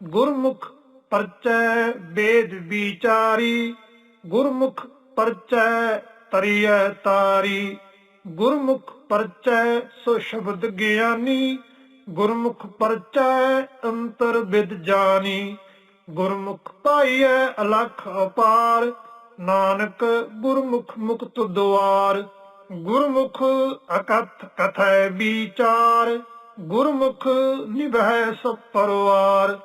ਗੁਰਮੁਖ ਪਰਚੈ ਵੇਦ ਵਿਚਾਰੀ, ਗੁਰਮੁਖ ਪਰਚੈ ਤਰੀਐ ਤਾਰੀ, ਗੁਰਮੁਖ ਪਰਚੈ ਸੋ ਸ਼ਬਦ ਗਿਆਨੀ, ਗੁਰਮੁਖ ਪਰਚੈ ਅੰਤਰ ਵਿਦ ਜਾਣੀ ਗੁਰਮੁਖ ਪਾਈਐ ਅਲਖ ਅਪਾਰ, ਨਾਨਕ ਗੁਰਮੁਖ ਮੁਕਤ ਦੁਆਰ, ਗੁਰਮੁਖ ਅਕਥ ਕਥੈ ਵਿਚਾਰ, ਗੁਰਮੁਖ ਨਿਭੈ ਸਭ ਪਰਵਾਰ।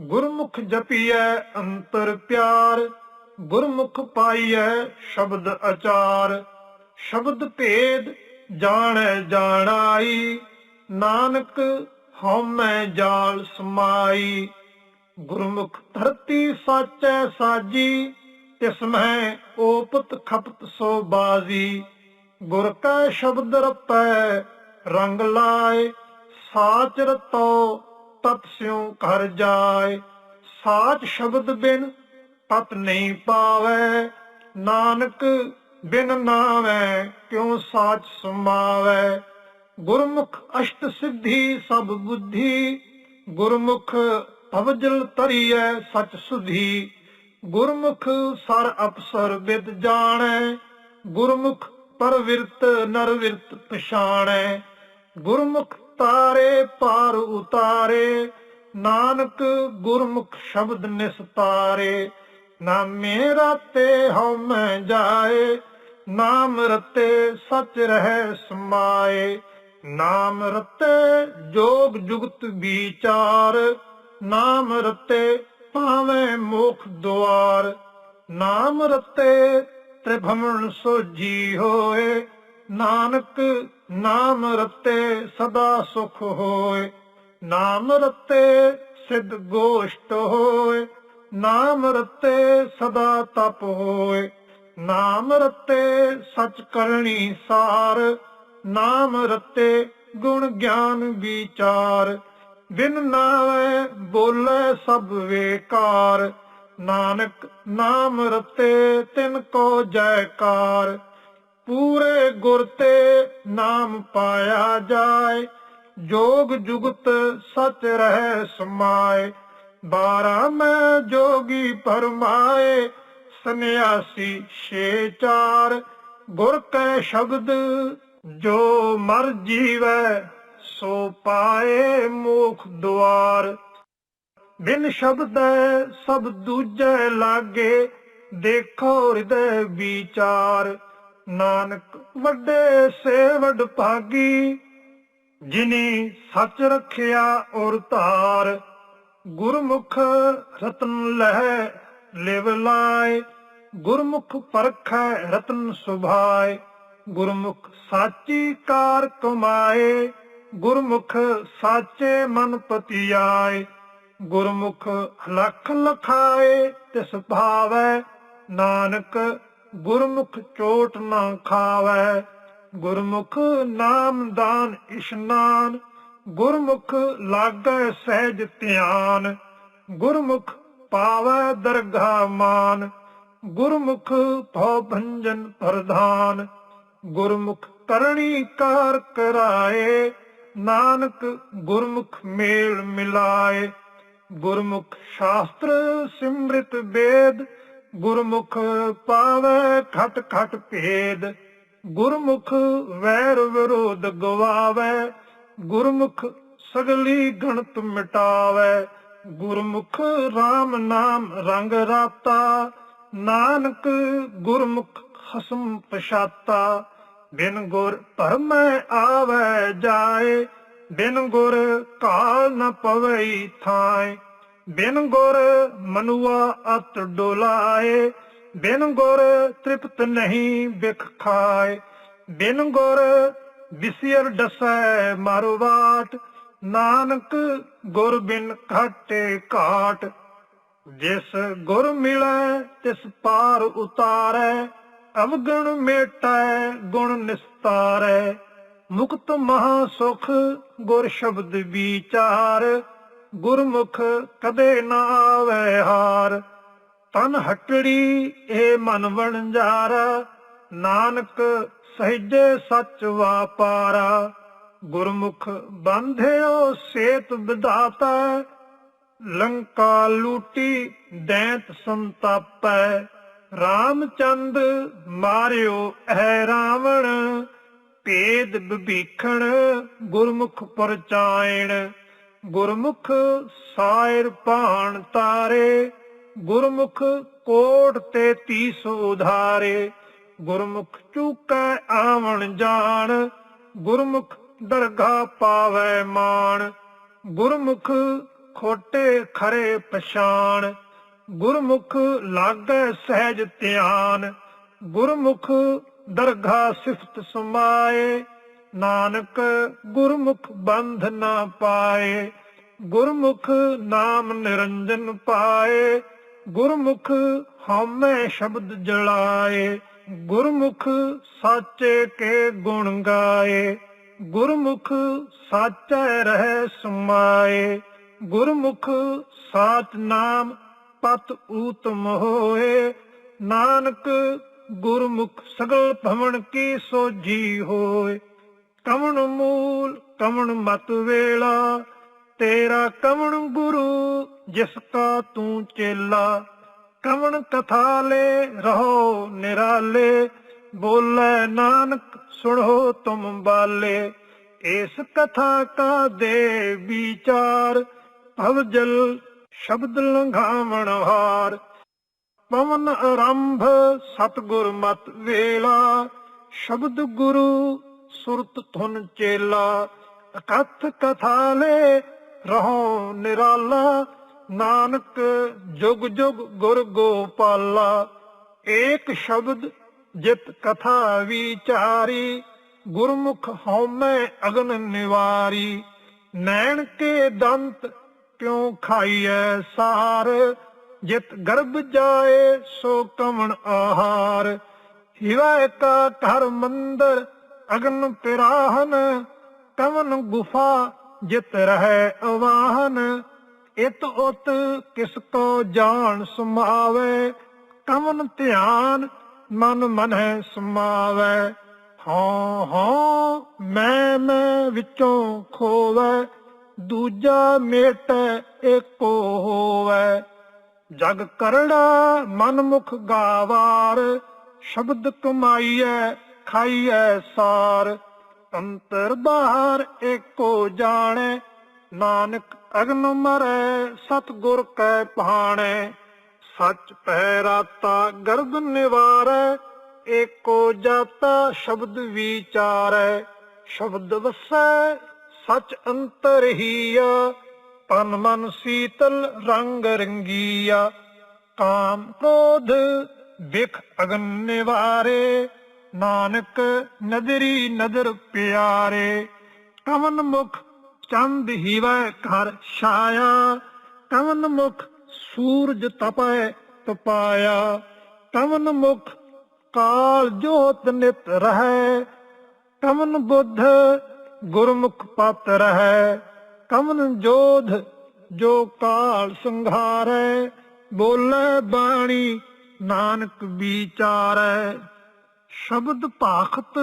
ਗੁਰਮੁਖ ਜਪੀਐ ਅੰਤਰ ਪਿਆਰ, ਗੁਰਮੁਖ ਪਾਈਐ ਸ਼ਬਦ ਅਚਾਰ। ਸ਼ਬਦ ਭੇਦ ਜਾਣੈ ਜਾਣਾਈ, ਨਾਨਕ ਹਉਮੈ ਜਾਲ ਸਮਾਈ। ਗੁਰਮੁਖ ਧਰਤੀ ਸਾਚੈ ਸਾਜੀ, ਤਿਸ ਮਹਿ ਓਪਤ ਖਪਤ ਸੋ ਬਾਜ਼ੀ। ਗੁਰ ਕੈ ਸ਼ਬਦ ਰਪੈ, ਰੰਗ ਲਾਏ, ਸਾਚ ਰਤੋ ਤਤ ਸਿਉ ਕਰ ਜਾਏ, ਸਾਚ ਸ਼ਬਦ ਬਿਨ ਤਤ ਨਹੀਂ ਪਾਵੈ, ਨਾਨਕ ਬਿਨ ਨਾਵੈ ਕਿਉ ਸਾਚ ਸਮਾਵੈ? ਗੁਰਮੁਖ ਅਸ਼ਟ ਸਿੱਧੀ ਸਭ ਬੁੱਧੀ, ਗੁਰਮੁਖ ਭਵਜਲ ਤਰੀਐ ਸਚ ਸੁਧੀ। ਗੁਰਮੁਖ ਸਰ ਅਪਸਰ ਵਿਦ ਜਾਣੈ, ਗੁਰਮੁਖ ਪਰਵਿਰਤ ਨਰਵਿਰਤ ਪਛਾਣੈ। ਗੁਰਮੁਖ ਤਾਰੇ ਪਾਰ ਉਤਾਰੇ, ਨਾਨਕ ਗੁਰਮੁਖ ਸ਼ਬਦ ਨਿਸਤਾਰੇ ਨਾਮੇ ਰਾਤੇ ਹਉ ਮੈਂ ਜਾਏ, ਨਾਮ ਰਤੇ ਸਚ ਰਹਿ ਸਮਾਏ, ਨਾਮ ਰਤੇ ਜੋਗ ਜੁਗਤ ਵਿਚਾਰ, ਨਾਮ ਰਤੇ ਪਾਵੇਂ ਮੁਖ ਦੁਆਰ, ਨਾਮ ਰਤੇ ਤ੍ਰਿਭਮਣ ਸੋਜੀ ਹੋਏ ਨਾਨਕ ਨਾਮ ਰਤੇ ਸਦਾ ਸੁਖ ਹੋਏ, ਨਾਮ ਰਤੇ ਸਿੱਧ ਗੋਸ਼ਟ ਹੋਏ, ਨਾਮ ਰਤੇ ਸਦਾ ਤਪ ਹੋਏ, ਨਾਮ ਰਤੇ ਸਚ ਕਰਨੀ ਸਾਰ, ਨਾਮ ਰਤੇ ਗੁਣ ਗਿਆਨ ਵਿਚਾਰ, ਬਿਨ ਨਾਵੇ ਬੋਲੇ ਸਭ ਵੇਕਾਰ, ਨਾਨਕ ਨਾਮ ਰਤੇ ਤਿਨ ਕੋ ਜੈਕਾਰ। ਪੂਰੇ ਗੁਰ ਤੇ ਨਾਮ ਪਾਇਆ ਜਾਏ, ਜੋਗ ਜੁਗਤ ਸਚ ਰਹਿ ਸਮਾਏ। ਬਾਰਾ ਮੈਂ ਜੋਗੀ ਪਰਮਾਏ ਸੰਨਿਆਸੀ ਛੇ ਚਾਰ, ਗੁਰ ਕੈ ਸ਼ਬਦ ਜੋ ਮਰ ਜੀਵੈ, ਸੋ ਪਾਏ ਮੋਖ ਦੁਆਰ। ਬਿਨ ਸ਼ਬਦੈ ਸਭ ਦੂਜੈ ਲਾਗੇ, ਦੇਖੋ ਹਿਰਦੈ ਵਿਚਾਰ। ਨਾਨਕ ਵੱਡੇ ਸੇ ਭਾਗੀ, ਜਿਨੀ ਸੱਚ ਰੱਖਿਆ ਔਰ ਧਾਰ, ਗੁਰਮੁਖ ਰਤਨ ਲਹਿ ਲਿਵ ਲਾਇ ਗੁਰਮੁਖ ਪਰਖੈ ਰਤਨ ਸੁਭਾਏ, ਗੁਰਮੁਖ ਸਾਚੀ ਕਾਰ ਕਮਾਏ, ਗੁਰਮੁਖ ਸਾਚੇ ਮਨ ਪਤਿਆਏ, ਗੁਰਮੁਖ ਲਖ ਲਖਾਏ ਤਿਸ ਭਾਵੈ, ਨਾਨਕ ਗੁਰਮੁਖ ਚੋਟ ਨਾ ਖਾਵੈ, ਗੁਰਮੁਖ ਨਾਮ ਦਾਨ ਇਸ਼ਨਾਨ, ਗੁਰਮੁਖ ਲਾਗੈ ਸਹਿਜ ਧਿਆਨ, ਗੁਰਮੁਖ ਪਾਵੈ ਦਰਗਾ ਮਾਨ, ਗੁਰਮੁਖ ਭਉ ਭੰਜਨ ਪ੍ਰਧਾਨ, ਗੁਰਮੁਖ ਕਰਣੀ ਕਾਰ ਕਰਾਏ, ਨਾਨਕ ਗੁਰਮੁਖ ਮੇਲ ਮਿਲਾਏ, ਗੁਰਮੁਖ ਸ਼ਾਸਤਰ ਸਿਮ੍ਰਿਤ ਵੇਦ ਗੁਰਮੁਖ ਪਾਵੈ ਖਟ ਖਟ ਭੇਦ, ਗੁਰਮੁਖ ਵੈਰ ਵਿਰੋਧ ਗਵਾਵੈ, ਗੁਰਮੁਖ ਸਗਲੀ ਗਣਤ ਮਿਟਾਵੈ, ਗੁਰਮੁਖ RAM ਨਾਮ ਰੰਗ ਰਾਤਾ, ਨਾਨਕ ਗੁਰਮੁਖ ਖਸਮ ਪਛਾਤਾ। ਬਿਨ ਗੁਰ ਭਰਮੈ ਆਵੈ ਜਾਏ, ਬਿਨ ਗੁਰ ਕਾਲ ਨ ਪਵਈ ਥਾਏ। ਬਿਨ ਗੁਰ ਮਨੁਆ ਅਤ ਡੋਲਾਏ, ਬਿਨ ਗੁਰ ਤ੍ਰਿਪਤ ਨਹੀਂ ਬਿਖ ਖਾਏ। ਬਿਨ ਗੁਰ ਵਿਸਿਰ ਡਸੈ ਮਰਵਾਟ ਨਾਨਕ ਗੁਰ ਬਿਨ ਘਾਟੇ ਘਾਟ। ਜਿਸ ਗੁਰ ਮਿਲੈ ਤਿਸ ਪਾਰ ਉਤਾਰੈ, ਅਵਗਣ ਮੇਟੈ ਗੁਣ ਨਿਸਤਾਰੈ। ਮੁਕਤ ਮਹਾ ਸੁਖ ਗੁਰ ਸ਼ਬਦ ਵਿਚਾਰ ਗੁਰਮੁਖ ਕਦੇ ਨਾ ਆਵੇ ਹਾਰ, ਤਨ ਹਟੜੀ ਏ ਮਨ ਵਣਜਾਰਾ, ਨਾਨਕ ਸਹਿਜੇ ਸੱਚ ਵਾਪਾਰਾ। ਗੁਰਮੁਖ ਬੰਧਿਓ ਸੇਤ ਵਿਧਾਤਾ, ਲੰਕਾ ਲੂਟੀ ਦੈਂਤ ਸੰਤਾਪੈ। ਰਾਮਚੰਦ ਮਾਰਿਓ ਹੈ ਰਾਵਣ, ਭੇਦ ਵਿਭੀਖਣ ਗੁਰਮੁਖ ਪਰਚਾਇਣ। ਗੁਰਮੁਖ ਸਾਇਰ ਭਾਣ ਤਾਰੇ, ਗੁਰਮੁਖ ਕੋਟ ਤੇ ਤੀਸ ਉਧਾਰੇ, ਗੁਰਮੁਖ ਚੂਕੈ ਆਵਣ ਜਾਣ, ਗੁਰਮੁਖ ਦਰਗਾ ਪਾਵੈ ਮਾਣ, ਗੁਰਮੁਖ ਖੋਟੇ ਖਰੇ ਪਛਾਣ, ਗੁਰਮੁਖ ਲਾਗੈ ਸਹਿਜ ਧਿਆਨ, ਗੁਰਮੁਖ ਦਰਗਾ ਸਿਫਤ ਸਮਾਏ ਨਾਨਕ ਗੁਰਮੁਖ ਬੰਧ ਨਾ ਪਾਏ, ਗੁਰਮੁਖ ਨਾਮ ਨਿਰੰਜਨ ਪਾਏ, ਗੁਰਮੁਖ ਹਉਮੈ ਸ਼ਬਦ ਜਲਾਏ, ਗੁਰਮੁਖ ਸਾਚੇ ਕੇ ਗੁਣ ਗਾਏ, ਗੁਰਮੁਖ ਸਾਚੈ ਰਹਿ ਸਮਾਏ, ਗੁਰਮੁਖ ਸਾਚ ਨਾਮ ਪਤ ਊਤਮ ਹੋਏ ਨਾਨਕ ਗੁਰਮੁਖ ਸਗਲ ਭਵਨ ਕੀ ਸੋਜੀ ਹੋਏ। ਕਵਣ ਮੂਲ, ਕਵਣ ਮਤ ਵੇਲਾ, ਤੇਰਾ ਕਵਣ ਗੁਰੂ, ਜਿਸ ਕਾ ਤੂੰ ਚੇਲਾ। ਕਵਣ ਕਥਾ ਲੈ, ਰਹੋ ਨਿਰਾਲੇ, ਬੋਲੇ ਨਾਨਕ, ਸੁਣੋ ਤੁਮ ਬਾਲੇ। ਇਸ ਕਥਾ ਕਾ ਦੇ ਵਿਚਾਰ ਭਵ ਜਲ ਸ਼ਬਦ ਲੰਘਾਵਣ ਹਾਰ। ਪਵਨ ਆਰੰਭ, ਸਤਗੁਰ ਮਤ ਵੇਲਾ, ਸ਼ਬਦ ਗੁਰੂ ਸੁਰਤ ਧੁਨ ਚੇਲਾ, ਅਕਥ ਕਥਾ ਰਹੋ ਨਿਰਾਲਾ। ਨਾਨਕ ਜੁਗ ਜੁਗ ਗੁਰ ਗੋਪਾਲਾ, ਏਕ ਸ਼ਬਦ ਜਿਤ ਕਥਾ ਵਿਚਾਰੀ, ਗੁਰਮੁਖ ਹਉਮੈ ਅਗਨ ਨਿਵਾਰੀ। ਨੈਣ ਕੇ ਦੰਤ ਕਿਉ ਖਾਈਐ ਸਾਰ, ਜਿਤ ਗਰਭ ਜਾਏ ਸੋ ਕਮਣ ਆਹਾਰ। ਹਿਵੈ ਕਾ ਘਰ ਮੰਦਰ ਅਗਨ ਪਿਰਾਹਨ ਕਵਨ ਗੁਫਾ ਜਿਤ ਰਹਿ ਅਵਾਹਨ। ਇਤ ਉਤ ਕਿਸ ਕੋ ਜਾਣ ਸਮਾਵੇ ਕਵਨ ਧਿਆਨ ਮਨ ਮਨਹਿ ਸਮਾਵੇ। ਹਾਂ ਹਾਂ ਮੈਂ ਮੈਂ ਵਿੱਚੋਂ ਖੋਵੇ, ਦੂਜਾ ਮੇਟੈ ਏਕੋ ਹੋਵੇ। ਜਗ ਕਰੜਾ ਮਨ ਮੁਖ ਗਾਵਾਰ, ਸ਼ਬਦ ਕਮਾਈਐ ਖਾਈਐ ਸਾਰ, ਅੰਤਰ ਬਾਹਰ ਏਕੋ ਜਾਣੈ। ਨਾਨਕ ਅਗਨ ਮਰੈ, ਸਤਗੁਰ ਕੈ ਭਾਣੈ। ਸੱਚ ਪਹਿ ਰਾਤਾ ਗਰਭ ਨਿਵਾਰੈ, ਏਕੋ ਜਾਤਾ ਸ਼ਬਦ ਵਿਚਾਰੈ। ਸ਼ਬਦ ਵਸੈ, ਸੱਚ ਅੰਤਰ ਹੀਆ। ਤਨ ਮਨ ਸੀਤਲ ਰੰਗ ਰੰਗੀਆ। ਕਾਮ ਕ੍ਰੋਧ, ਵਿਖ ਅਗਨ ਨਿਵਾਰੇ। ਨਾਨਕ ਨਦਰੀ ਨਦਰ ਪਿਆਰੇ, ਕਵਨ ਮੁਖ ਚੰਦ ਹੀਵੈ ਘਰ ਛਾਇਆ, ਕਵਨ ਮੁਖ ਸੂਰਜ ਤਪੈ ਤਪਾਇਆ, ਕਵਨ ਮੁਖ ਕਾਲ ਜੋਤ ਨਿਤ ਰਹੈ, ਕਵਨ ਬੁੱਧ ਗੁਰਮੁਖ ਪਤ ਰਹੈ, ਕਵਨ ਜੋਧ ਜੋ ਕਾਲ ਸੰਘਾਰੈ, ਬੋਲੇ ਬਾਣੀ ਨਾਨਕ ਵਿਚਾਰੈ। ਸ਼ਬਦ ਭਾਖਤ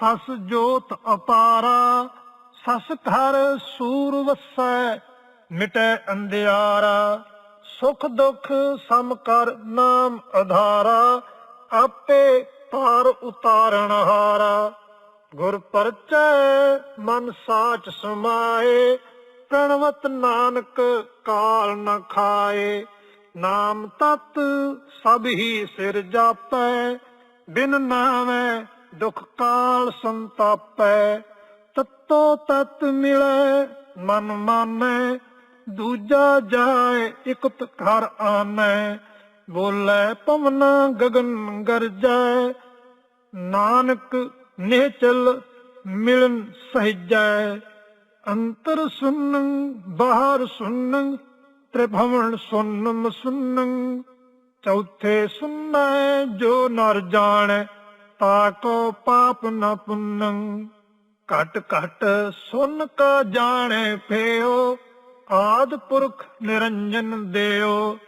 ਸਸ ਜੋਤ ਅਪਾਰਾ, ਸਸ ਘਰ ਸੂਰ ਵਸੈ, ਮਿਟੈ ਅੰਧਿਆਰਾ। ਸੁਖ ਦੁਖ ਸਮ ਕਰ ਨਾਮ ਆਧਾਰਾ ਆਪੇ ਪਾਰ ਉਤਾਰਨ ਹਾਰਾ। ਗੁਰ ਪਰਚੈ ਮਨ ਸਾਚ ਸਮਾਏ, ਪ੍ਰਣਵਤ ਨਾਨਕ ਕਾਲ ਨ ਖਾਏ। ਨਾਮ ਤਤ ਸਭ ਹੀ ਸਿਰ ਜਾਪੈ ਬਿਨ ਨਾਮੈ ਦੁਖ ਕਾਲ ਸੰਤਾਪੈ, ਤਤੋ ਤਤ ਮਿਲੈ ਮਨ ਮਾਨੈ, ਦੂਜਾ ਜਾਏ ਇਕਤ ਘਰ ਆਨੈ, ਬੋਲੇ ਪਵਨਾ ਗਗਨ ਗਰਜੈ, ਨਾਨਕ ਨਿਹਚਲ ਮਿਲਨ ਸਹਿਜੈ, ਅੰਤਰ ਸੁਨੰ, ਬਾਹਰ ਸੁਨੰ, ਤ੍ਰਿਭਵਨ ਸੁਨਮ ਸੁਨੰ ਚੌਥੇ ਸੁਨੈ ਜੋ ਨਰ ਜਾਣੈ, ਤਾ ਕੋ ਪਾਪ ਨ ਪੁੰਨੰ। ਘਟ ਘਟ ਸੁਨ ਕਾ ਜਾਣੈ ਭਿਓ ਆਦ ਪੁਰਖ ਨਿਰੰਜਨ ਦੇਓ।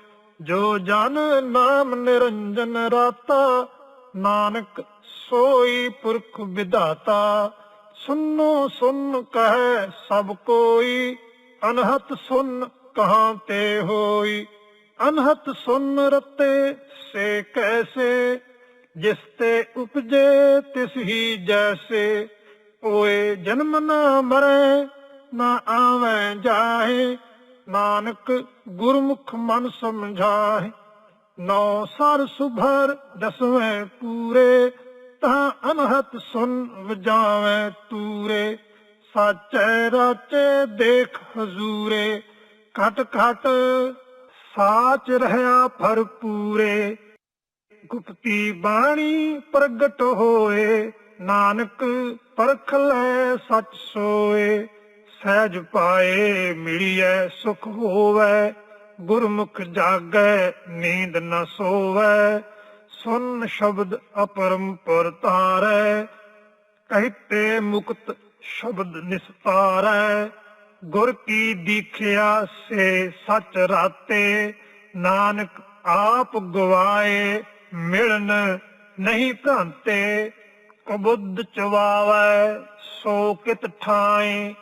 ਜੋ ਜਨ ਨਾਮ ਨਿਰੰਜਨ ਰਾਤਾ, ਨਾਨਕ ਸੋਈ ਪੁਰਖ ਵਿਧਾਤਾ। ਸੁਨੋ ਸੁਨ ਕਹੈ ਸਭ ਕੋਈ, ਅਨਹਤ ਸੁਨ ਕਹਾਂ ਤੇ ਹੋਈ। ਅਨਹਤ ਸੁਨ ਰਤੇ ਸੇ ਕੈਸੇ, ਜਿਸ ਤੇ ਉਪਜੇ ਤਿਸ ਹੀ ਜੈਸੇ। ਓਏ ਜਨਮ ਨਾ ਮਰੇ, ਨਾ ਆਵੇਂ ਜਾਏ ਨਾਨਕ ਗੁਰਮੁਖ ਮਨ ਸਮਝਾਏ ਨੌ ਸਰ ਸੁਭਰ ਦਸਵੇਂ ਪੂਰੇ, ਤਾਂ ਅਨਹਤ ਸੁਨ ਵਜਾਵੇਂ ਤੂਰੇ। ਸਾਚੈ ਰਾਚੇ ਦੇਖ ਹਜ਼ੂਰੇ, ਘਟ ਘਟ ਸਾਚ ਰਹਾ ਭਰਪੂਰੇ ਗੁਪਤੀ ਬਾਣੀ ਪ੍ਰਗਟ ਹੋਏ, ਨਾਨਕ ਪਰਖ ਲੈ ਸੱਚ ਸੋਏ। ਸਹਿਜ ਪਾਏ ਮਿਲਿਐ ਸੁਖ ਹੋਵੇ, ਗੁਰਮੁਖ ਜਾਗੈ ਨੀਂਦ ਨ ਸੋਵੇ। ਸੁਨ ਸ਼ਬਦ ਅਪਰੰਪਰ ਤਾਰੈ ਕਹਿਤੇ ਮੁਕਤ ਸ਼ਬਦ ਨਿਸਤਾਰੈ। ਗੁਰ ਕੀ ਦੀਖਿਆ ਸੇ ਸਚ ਰਾਤੇ, ਨਾਨਕ ਆਪ ਗਵਾਏ, ਮਿਲਨ ਨਹੀਂ ਘਾਂਤੇ ਕਬੁੱਧ ਚਵਾਵੈ ਸੋ ਕਿਤ ਠਾਏ,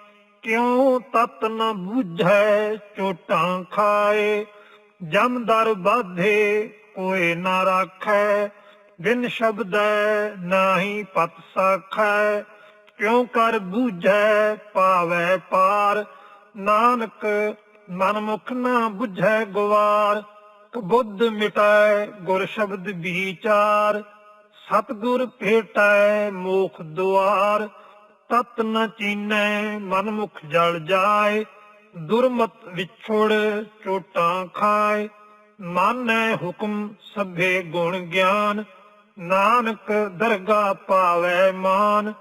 ਕਿਉ ਤਤ ਨ ਬੁਝੈ, ਚੋਟਾਂ ਖਾਏ ਜਮਦਰ ਬਾਧੇ, ਕੋਏ ਨਾ ਰਾਖੈ, ਬਿਨ ਸ਼ਬਦੈ ਨਾਹੀ ਪਤ ਸਾਖੈ ਕਿਉ ਕਰ ਬੂਝੈ ਪਾਵੈ ਪਾਰ? ਨਾਨਕ ਮਨ ਮੁਖ ਨਾ ਬੁਝੈ ਗਵਾਰ, ਕਬੁੱਧ ਮਿਟਾਏ ਗੁਰ ਸ਼ਬਦ ਵਿਚਾਰ। ਸਤਗੁਰ ਭੇਟੈ ਮੋਖ ਦੁਆਰ, ਤਤ ਨ ਚੀਨੈ ਮਨ ਮੁਖ ਜਲ ਜਾਏ। ਦੁਰਮਤ ਵਿਛੋੜ ਚੋਟਾਂ ਖਾਏ, ਮਾਨੈ ਹੁਕਮ ਸਭੇ ਗੁਣ ਗਿਆਨ। ਨਾਨਕ ਦਰਗਾ ਪਾਵੈ ਮਾਨ